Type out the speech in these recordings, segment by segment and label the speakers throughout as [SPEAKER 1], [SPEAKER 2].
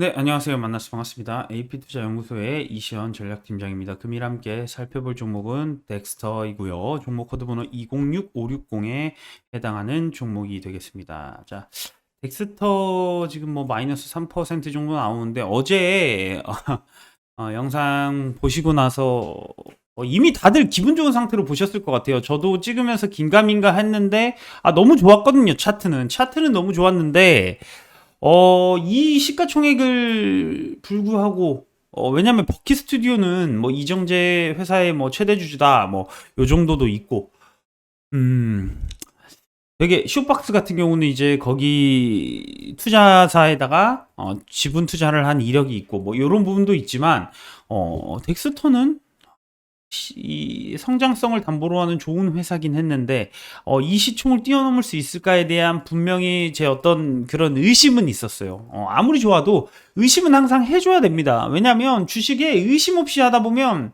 [SPEAKER 1] 네, 안녕하세요. 만나서 반갑습니다. AP투자연구소의 이시연 전략팀장입니다. 금일 함께 살펴볼 종목은 덱스터이고요. 종목 코드 번호 206560에 해당하는 종목이 되겠습니다. 자, 덱스터 지금 뭐 마이너스 3% 정도 나오는데 어제 어, 영상 보시고 나서 어, 이미 다들 기분 좋은 상태로 보셨을 것 같아요. 저도 찍으면서 긴가민가 했는데 아, 너무 좋았거든요. 차트는 차트는 너무 좋았는데 어, 이 시가총액을 불구하고 어, 왜냐면 버키 스튜디오는 뭐 이정재 회사의 뭐 최대 주주다 뭐 요 정도도 있고. 음 되게 쇼박스 같은 경우는 이제 거기 투자사에다가 어, 지분 투자를 한 이력이 있고 뭐 요런 부분도 있지만 어 덱스터는 시- 이 성장성을 담보로 하는 좋은 회사긴 했는데 어, 이 시총을 뛰어넘을 수 있을까에 대한 분명히 제 어떤 그런 의심은 있었어요. 어, 아무리 좋아도 의심은 항상 해줘야 됩니다. 왜냐하면 주식에 의심 없이 하다 보면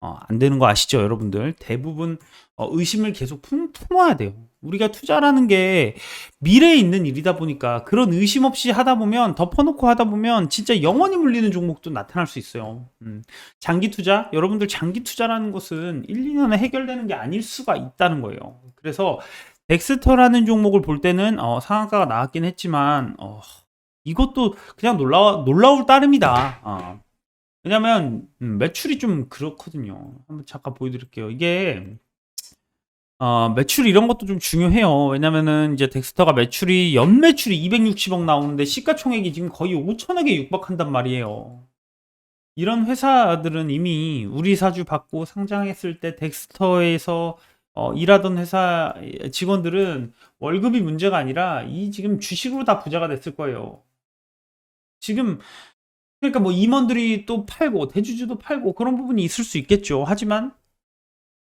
[SPEAKER 1] 어, 안 되는 거 아시죠, 여러분들? 대부분 어, 의심을 계속 품, 품어야 돼요. 우리가 투자라는 게 미래에 있는 일이다 보니까 그런 의심 없이 하다 보면 덮어놓고 하다 보면 진짜 영원히 물리는 종목도 나타날 수 있어요. 음. 장기 투자, 여러분들 장기 투자라는 것은 1, 2년에 해결되는 게 아닐 수가 있다는 거예요. 그래서 덱스터라는 종목을 볼 때는 어, 상한가가 나왔긴 했지만 어, 이것도 그냥 놀라 놀라울 따름이다. 어. 왜냐면 음, 매출이 좀 그렇거든요. 한번 잠깐 보여드릴게요. 이게 어, 매출 이런 것도 좀 중요해요. 왜냐면은 이제 덱스터가 매출이 연 매출이 260억 나오는데 시가총액이 지금 거의 5천억에 육박한단 말이에요. 이런 회사들은 이미 우리 사주 받고 상장했을 때 덱스터에서 어, 일하던 회사 직원들은 월급이 문제가 아니라 이 지금 주식으로 다 부자가 됐을 거예요. 지금 그러니까 뭐 임원들이 또 팔고 대주주도 팔고 그런 부분이 있을 수 있겠죠. 하지만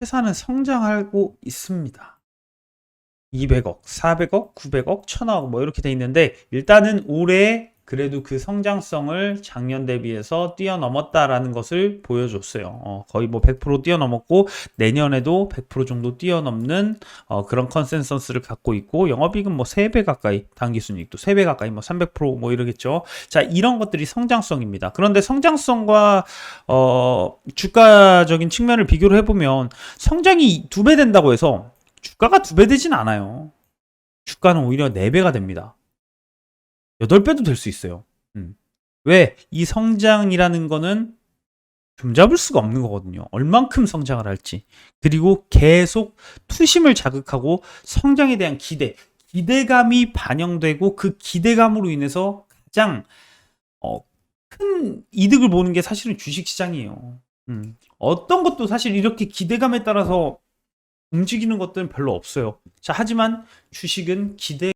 [SPEAKER 1] 회사는 성장하고 있습니다. 200억, 400억, 900억, 1000억 뭐 이렇게 돼 있는데 일단은 올해 그래도 그 성장성을 작년 대비해서 뛰어넘었다라는 것을 보여줬어요. 어, 거의 뭐 100% 뛰어넘었고 내년에도 100% 정도 뛰어넘는 어, 그런 컨센서스를 갖고 있고 영업이익은 뭐 3배 가까이 단기 순이익도 3배 가까이 뭐 300%뭐 이러겠죠. 자 이런 것들이 성장성입니다. 그런데 성장성과 어, 주가적인 측면을 비교를 해 보면 성장이 두 배 된다고 해서 주가가 두 배 되진 않아요. 주가는 오히려 4배가 됩니다. 8배도 될 수 있어요. 음. 왜? 이 성장이라는 거는 좀 잡을 수가 없는 거거든요. 얼만큼 성장을 할지. 그리고 계속 투심을 자극하고 성장에 대한 기대, 기대감이 반영되고 그 기대감으로 인해서 가장 어, 큰 이득을 보는 게 사실은 주식 시장이에요. 음. 어떤 것도 사실 이렇게 기대감에 따라서 움직이는 것들은 별로 없어요. 자, 하지만 주식은 기대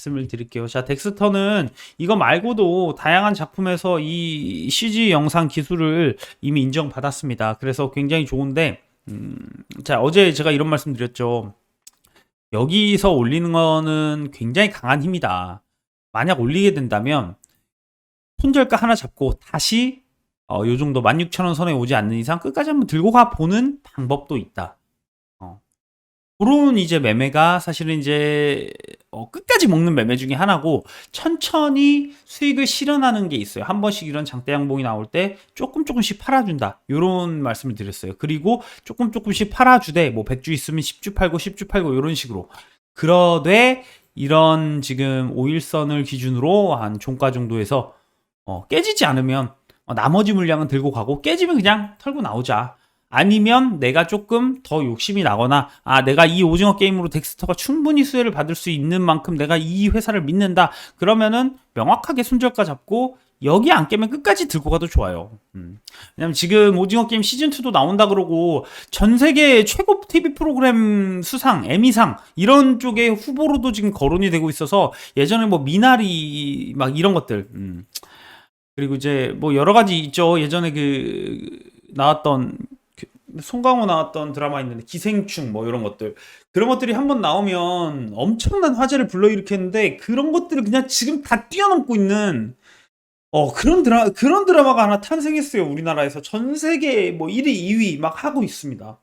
[SPEAKER 1] 말씀을 드릴게요. 자, 덱스터는 이거 말고도 다양한 작품에서 이 CG 영상 기술을 이미 인정받았습니다. 그래서 굉장히 좋은데, 음, 자, 어제 제가 이런 말씀 드렸죠. 여기서 올리는 거는 굉장히 강한 힘이다. 만약 올리게 된다면, 손절가 하나 잡고 다시 어, 요 정도 16,000원 선에 오지 않는 이상 끝까지 한번 들고 가 보는 방법도 있다. 어. 그런 이제 매매가 사실은 이제 어, 끝까지 먹는 매매 중에 하나고 천천히 수익을 실현하는 게 있어요. 한 번씩 이런 장대 양봉이 나올 때 조금 조금씩 팔아준다. 이런 말씀을 드렸어요. 그리고 조금 조금씩 팔아주되 뭐 100주 있으면 10주 팔고 10주 팔고 이런 식으로. 그러되 이런 지금 5일선을 기준으로 한 종가 정도에서 어, 깨지지 않으면 어, 나머지 물량은 들고 가고 깨지면 그냥 털고 나오자. 아니면 내가 조금 더 욕심이 나거나 아 내가 이 오징어 게임으로 덱스터가 충분히 수혜를 받을 수 있는 만큼 내가 이 회사를 믿는다 그러면은 명확하게 손절가 잡고 여기 안 깨면 끝까지 들고 가도 좋아요. 음. 왜냐면 지금 오징어 게임 시즌 2도 나온다 그러고 전 세계 최고 TV 프로그램 수상, 에미상 이런 쪽에 후보로도 지금 거론이 되고 있어서 예전에 뭐 미나리 막 이런 것들 음. 그리고 이제 뭐 여러 가지 있죠. 예전에 그 나왔던 그 송강호 나왔던 드라마 있는데 기생충 뭐 이런 것들. 그런 것들이 한번 나오면 엄청난 화제를 불러일으켰는데 그런 것들을 그냥 지금 다 뛰어넘고 있는 어 그런 드라 그런 드라마가 하나 탄생했어요 우리나라에서. 전 세계 뭐 1위 2위 막 하고 있습니다.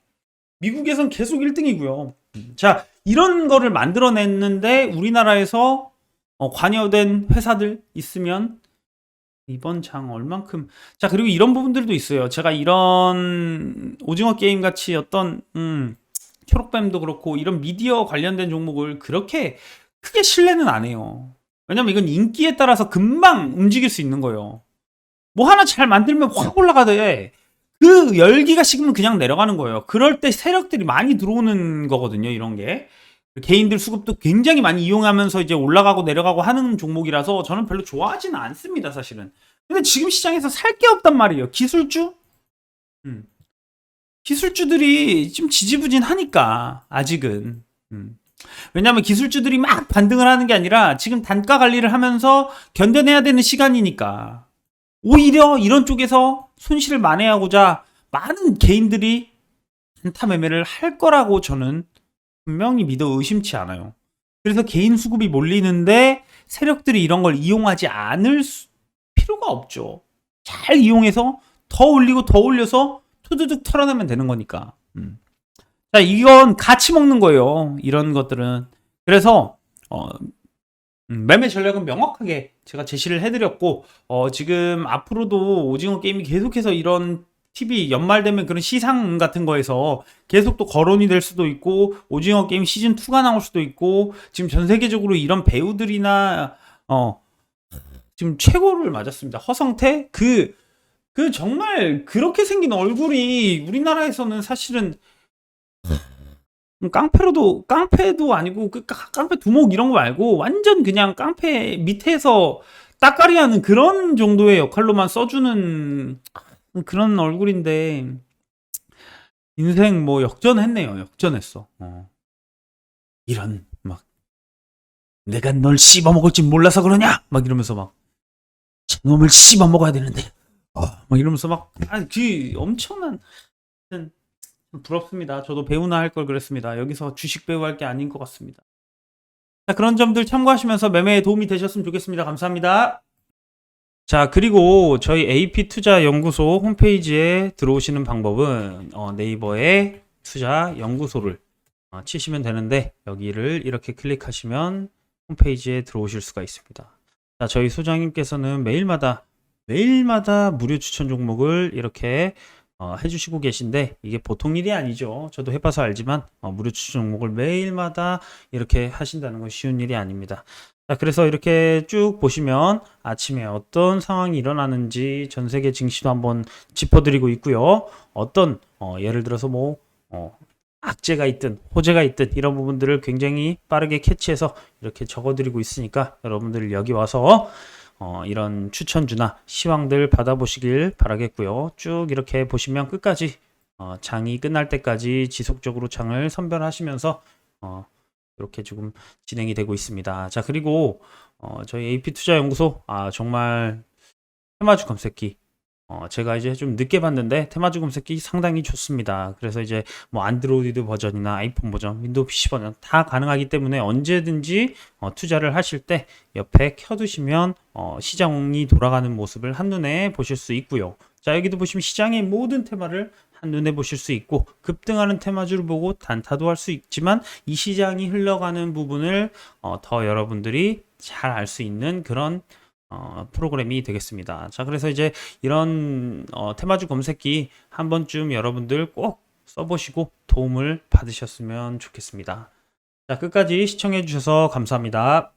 [SPEAKER 1] 미국에선 계속 1등이고요. 자 이런 거를 만들어냈는데 우리나라에서 어, 관여된 회사들 있으면 이번 장 얼만큼 자 그리고 이런 부분들도 있어요. 제가 이런 오징어 게임 같이 어떤 음, 초록뱀도 그렇고 이런 미디어 관련된 종목을 그렇게 크게 신뢰는 안 해요. 왜냐면 이건 인기에 따라서 금방 움직일 수 있는 거예요. 뭐 하나 잘 만들면 확 올라가대. 그 열기가 식으면 그냥 내려가는 거예요. 그럴 때 세력들이 많이 들어오는 거거든요. 이런 게. 개인들 수급도 굉장히 많이 이용하면서 이제 올라가고 내려가고 하는 종목이라서 저는 별로 좋아하지는 않습니다, 사실은. 근데 지금 시장에서 살 게 없단 말이에요. 기술주? 음. 기술주들이 좀 지지부진하니까, 아직은. 음. 왜냐하면 기술주들이 막 반등을 하는 게 아니라 지금 단가 관리를 하면서 견뎌내야 되는 시간이니까. 오히려 이런 쪽에서 손실을 만회하고자 많은 개인들이 단타 매매를 할 거라고 저는 분명히 믿어 의심치 않아요. 그래서 개인 수급이 몰리는데 세력들이 이런 걸 이용하지 않을 수- 필요가 없죠. 잘 이용해서 더 올리고 더 올려서 투두둑 털어내면 되는 거니까. 음. 자, 이건 같이 먹는 거예요. 이런 것들은. 그래서 어, 음, 매매 전략은 명확하게 제가 제시를 해드렸고 어, 지금 앞으로도 오징어 게임이 계속해서 이런 TV 연말 되면 그런 시상 같은 거에서 계속 또 거론이 될 수도 있고 오징어 게임 시즌 2가 나올 수도 있고 지금 전 세계적으로 이런 배우들이나 어 지금 최고를 맞았습니다. 허성태 그그 정말 그렇게 생긴 얼굴이 우리나라에서는 사실은 음, 깡패로도 깡패도 아니고 그 깡- 깡패 두목 이런 거 말고 완전 그냥 깡패 밑에서 따까리하는 그런 정도의 역할로만 써주는 그런 얼굴인데 인생 뭐 역전했네요. 역전했어. 어. 이런 막 내가 널 씹어 먹을 줄 몰라서 그러냐? 막 이러면서 막 저놈을 씹어 먹어야 되는데 어, 막 이러면서 막 아니 그 엄청난 부럽습니다. 저도 배우나 할 걸 그랬습니다. 여기서 주식 배우 할 게 아닌 것 같습니다. 자, 그런 점들 참고하시면서 매매에 도움이 되셨으면 좋겠습니다. 감사합니다. 자, 그리고 저희 AP 투자 연구소 홈페이지에 들어오시는 방법은 어, 네이버에 투자 연구소를 어, 치시면 되는데 여기를 이렇게 클릭하시면 홈페이지에 들어오실 수가 있습니다. 자, 저희 소장님께서는 매일마다 매일마다 무료 추천 종목을 이렇게 어, 해주시고 계신데 이게 보통 일이 아니죠. 저도 해봐서 알지만 어, 무료 추천 종목을 매일마다 이렇게 하신다는 건 쉬운 일이 아닙니다. 자, 그래서 이렇게 쭉 보시면 아침에 어떤 상황이 일어나는지 전 세계 증시도 한번 짚어드리고 있고요. 어떤 어, 예를 들어서 뭐 어, 악재가 있든 호재가 있든 이런 부분들을 굉장히 빠르게 캐치해서 이렇게 적어드리고 있으니까 여러분들 여기 와서 어, 이런 추천주나 시황들 받아보시길 바라겠고요. 쭉 이렇게 보시면 끝까지 어, 장이 끝날 때까지 지속적으로 장을 선별하시면서 어, 이렇게 지금 진행이 되고 있습니다. 자 그리고 어, 저희 AP 투자 연구소 아 정말 테마주 검색기 어, 제가 이제 좀 늦게 봤는데 테마주 검색기 상당히 좋습니다. 그래서 이제 뭐 안드로이드 버전이나 아이폰 버전, 윈도우 PC 버전 다 가능하기 때문에 언제든지 어, 투자를 하실 때 옆에 켜두시면 어, 시장이 돌아가는 모습을 한눈에 보실 수 있고요. 자 여기도 보시면 시장의 모든 테마를 한눈에 보실 수 있고 급등하는 테마주를 보고 단타도 할 수 있지만 이 시장이 흘러가는 부분을 어, 더 여러분들이 잘 알 수 있는 그런 어, 프로그램이 되겠습니다. 자, 그래서 이제 이런 어, 테마주 검색기 한 번쯤 여러분들 꼭 써보시고 도움을 받으셨으면 좋겠습니다. 자, 끝까지 시청해 주셔서 감사합니다.